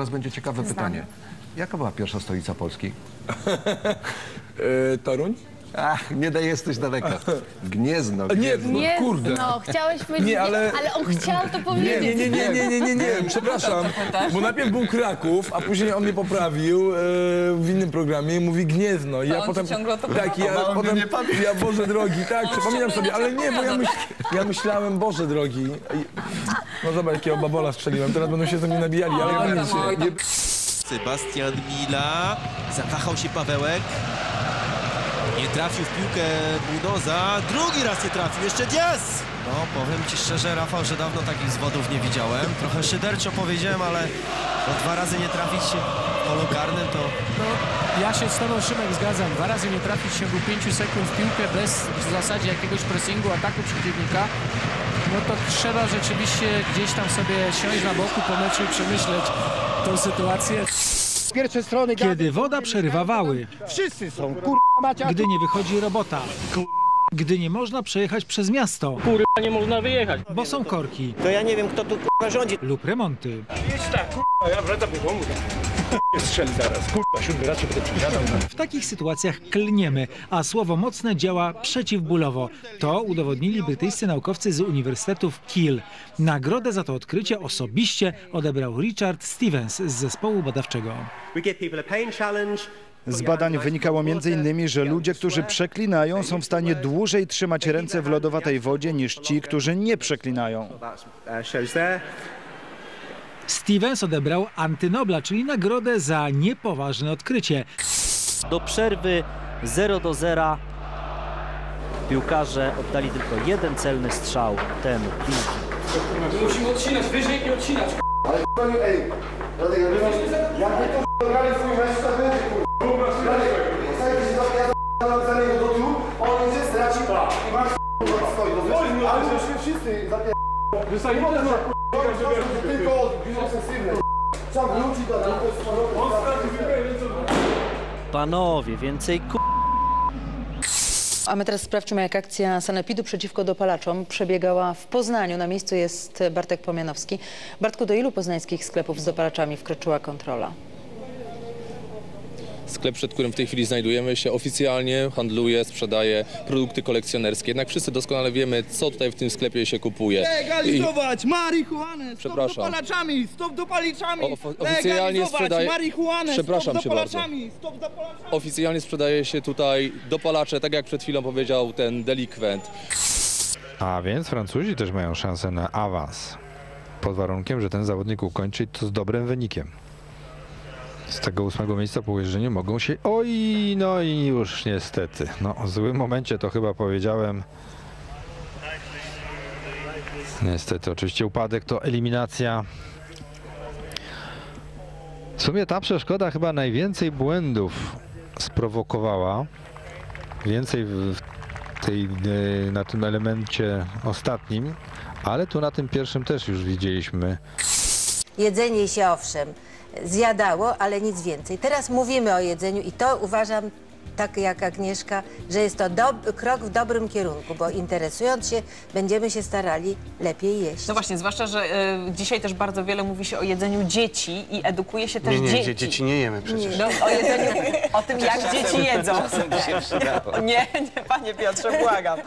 teraz będzie ciekawe pytanie. Jaka była pierwsza stolica Polski? E, Toruń? Ach, nie daj, jesteś daleko. Gniezno. Nie, Gniezno. no, Nie, kurde. no, chciałeś powiedzieć, Nie, ale- ale on chciał to Nie, powiedzieć. nie, nie, nie, nie, nie, nie, nie, przepraszam. Bo najpierw był Kraków, a później on mnie poprawił e, w innym programie i mówi Gniezno. I ja on ci potem. ciągle to tak, i ja on potem. mnie nie pamięta. Ja Boże drogi, tak, przypominam sobie, ale nie, bo ja, myśl, ja myślałem Boże drogi. I- No zobacz, jakiego babola strzeliłem, teraz będą się ze mnie nabijali, ale. Sebastian Mila. Zawahał się Pawełek. Nie trafił w piłkę Budoza. Drugi raz nie trafił. Jeszcze Diaz. No, powiem ci szczerze, Rafał, że dawno takich zwodów nie widziałem. Trochę szyderczo powiedziałem, ale no, dwa razy nie trafić w polu karnym to... No, ja się z Tobą, Szymek, zgadzam. Dwa razy nie trafić w ciągu 5 sekund w piłkę bez w zasadzie jakiegoś pressingu, ataku przeciwnika, no to trzeba rzeczywiście gdzieś tam sobie siąść na boku po meczu i przemyśleć tą sytuację. Pierwsze strony Kiedy woda przerywa wały, wszyscy są, kur... macie gdy nie wychodzi robota, gdy nie można przejechać przez miasto, nie można wyjechać. bo są korki To ja nie wiem, kto tu k***a rządzi. lub remonty. W takich sytuacjach klniemy, a słowo mocne działa przeciwbólowo. To udowodnili brytyjscy naukowcy z Uniwersytetu w Kiel. Nagrodę za to odkrycie osobiście odebrał Richard Stevens z zespołu badawczego. Z badań wynikało m.in., że ludzie, którzy przeklinają, są w stanie dłużej trzymać ręce w lodowatej wodzie niż ci, którzy nie przeklinają. Stevens odebrał Antynobla, czyli nagrodę za niepoważne odkrycie. Do przerwy 0 do 0 piłkarze oddali tylko jeden celny strzał, ten piłki. Musimy odcinać, wyżej i odcinać. Panowie, więcej ku... A my teraz sprawdźmy, jak akcja Sanepidu przeciwko dopalaczom przebiegała w Poznaniu. Na miejscu jest Bartek Pomianowski. Bartku, do ilu poznańskich sklepów z dopalaczami wkroczyła kontrola? Sklep, przed którym w tej chwili znajdujemy się, oficjalnie handluje, sprzedaje produkty kolekcjonerskie. Jednak wszyscy doskonale wiemy, co tutaj w tym sklepie się kupuje. Legalizować marihuanę! Stop Przepraszam. dopalaczami! Stop dopalaczami! O- oficjalnie Legalizować sprzedaje- marihuanę! Przepraszam stop dopalaczami! Stop dopalaczami! Oficjalnie sprzedaje się tutaj dopalacze, tak jak przed chwilą powiedział ten delikwent. A więc Francuzi też mają szansę na awans. Pod warunkiem, że ten zawodnik ukończy to z dobrym wynikiem. Z tego ósmego miejsca po ujeżdżeniu mogą się... Oj, no i już niestety. No, w złym momencie to chyba powiedziałem. Niestety, oczywiście upadek to eliminacja. W sumie ta przeszkoda chyba najwięcej błędów sprowokowała. Więcej w tej, e, na tym elemencie ostatnim, ale tu na tym pierwszym też już widzieliśmy Jedzenie się owszem zjadało, ale nic więcej. Teraz mówimy o jedzeniu i to uważam, tak jak Agnieszka, że jest to krok w dobrym kierunku, bo interesując się, będziemy się starali lepiej jeść. No właśnie, zwłaszcza, że e, dzisiaj też bardzo wiele mówi się o jedzeniu dzieci i edukuje się też Nie, nie, dzieci. dzie- dzieci nie jemy przecież. No, o jedzeniu, o tym jak dzieci jedzą. Nie, nie, panie Piotrze, błagam.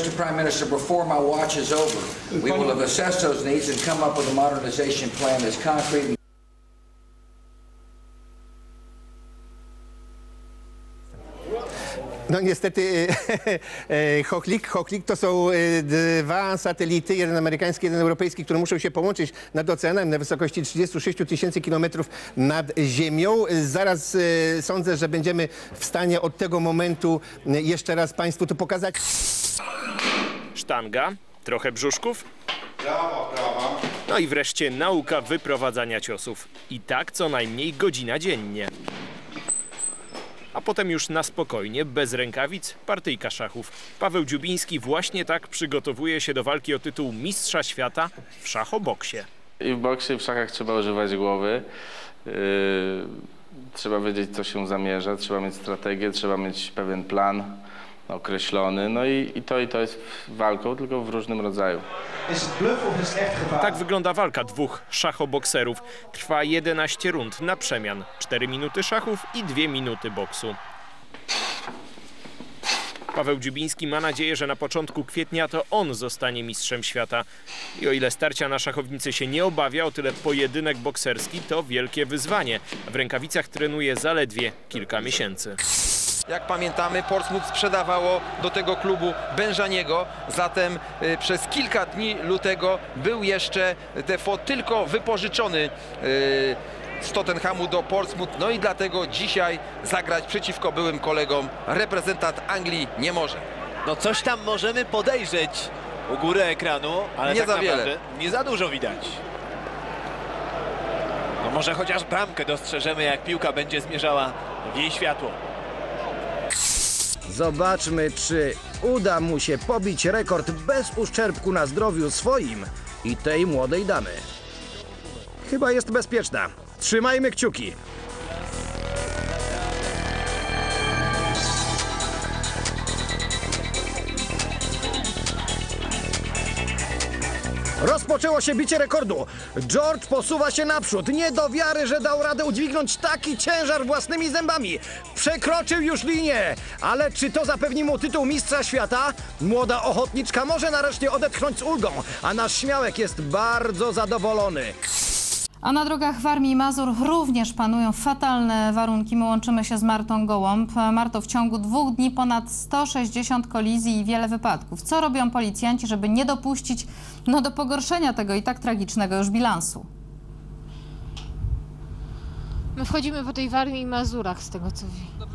Mr. Prime Minister, before my watch is over, we will have assessed those needs and come up with a modernization plan that's concrete No niestety e, Hochlik, Hochlik to są e, dwa satelity, jeden amerykański, jeden europejski, które muszą się połączyć nad oceanem na wysokości 36 tysięcy kilometrów nad ziemią. Zaraz e, sądzę, że będziemy w stanie od tego momentu e, jeszcze raz Państwu to pokazać. Sztanga, trochę brzuszków. Prawa, prawa. No i wreszcie nauka wyprowadzania ciosów. I tak co najmniej godzina dziennie. A potem już na spokojnie, bez rękawic, partyjka szachów. Paweł Dziubiński właśnie tak przygotowuje się do walki o tytuł Mistrza Świata w szachoboksie. I w boksie, i w szachach trzeba używać głowy. Yy, trzeba wiedzieć, co się zamierza, trzeba mieć strategię, trzeba mieć pewien plan określony. No i, i to i to jest walką, tylko w różnym rodzaju. Tak wygląda walka dwóch szachobokserów. Trwa 11 rund na przemian. 4 minuty szachów i 2 minuty boksu. Paweł Dziubiński ma nadzieję, że na początku kwietnia to on zostanie mistrzem świata. I o ile starcia na szachownicy się nie obawia, o tyle pojedynek bokserski to wielkie wyzwanie. W rękawicach trenuje zaledwie kilka miesięcy. Jak pamiętamy, Portsmouth sprzedawało do tego klubu Bężaniego, zatem y, przez kilka dni lutego był jeszcze Defoe tylko wypożyczony y, z Tottenhamu do Portsmouth, no i dlatego dzisiaj zagrać przeciwko byłym kolegom reprezentant Anglii nie może. No coś tam możemy podejrzeć u góry ekranu, ale Nie tak za wiele. naprawdę nie za dużo widać. No może chociaż bramkę dostrzeżemy, jak piłka będzie zmierzała w jej światło. Zobaczmy, czy uda mu się pobić rekord bez uszczerbku na zdrowiu swoim i tej młodej damy. Chyba jest bezpieczna. Trzymajmy kciuki. Rozpoczęło się bicie rekordu. George posuwa się naprzód. Nie do wiary, że dał radę udźwignąć taki ciężar własnymi zębami. Przekroczył już linię. Ale czy to zapewni mu tytuł mistrza świata? Młoda ochotniczka może nareszcie odetchnąć z ulgą, a nasz śmiałek jest bardzo zadowolony. A na drogach Warmii i Mazur również panują fatalne warunki. My łączymy się z Martą Gołąb. Marto, w ciągu dwóch dni ponad 160 kolizji i wiele wypadków. Co robią policjanci, żeby nie dopuścić no, do pogorszenia tego i tak tragicznego już bilansu? My wchodzimy po tej Warmii i Mazurach, z tego co wiem.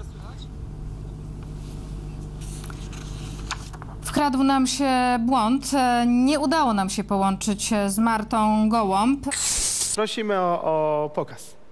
Wkradł nam się błąd. Nie udało nam się połączyć z Martą Gołąb. Prosimy o, o pokaz.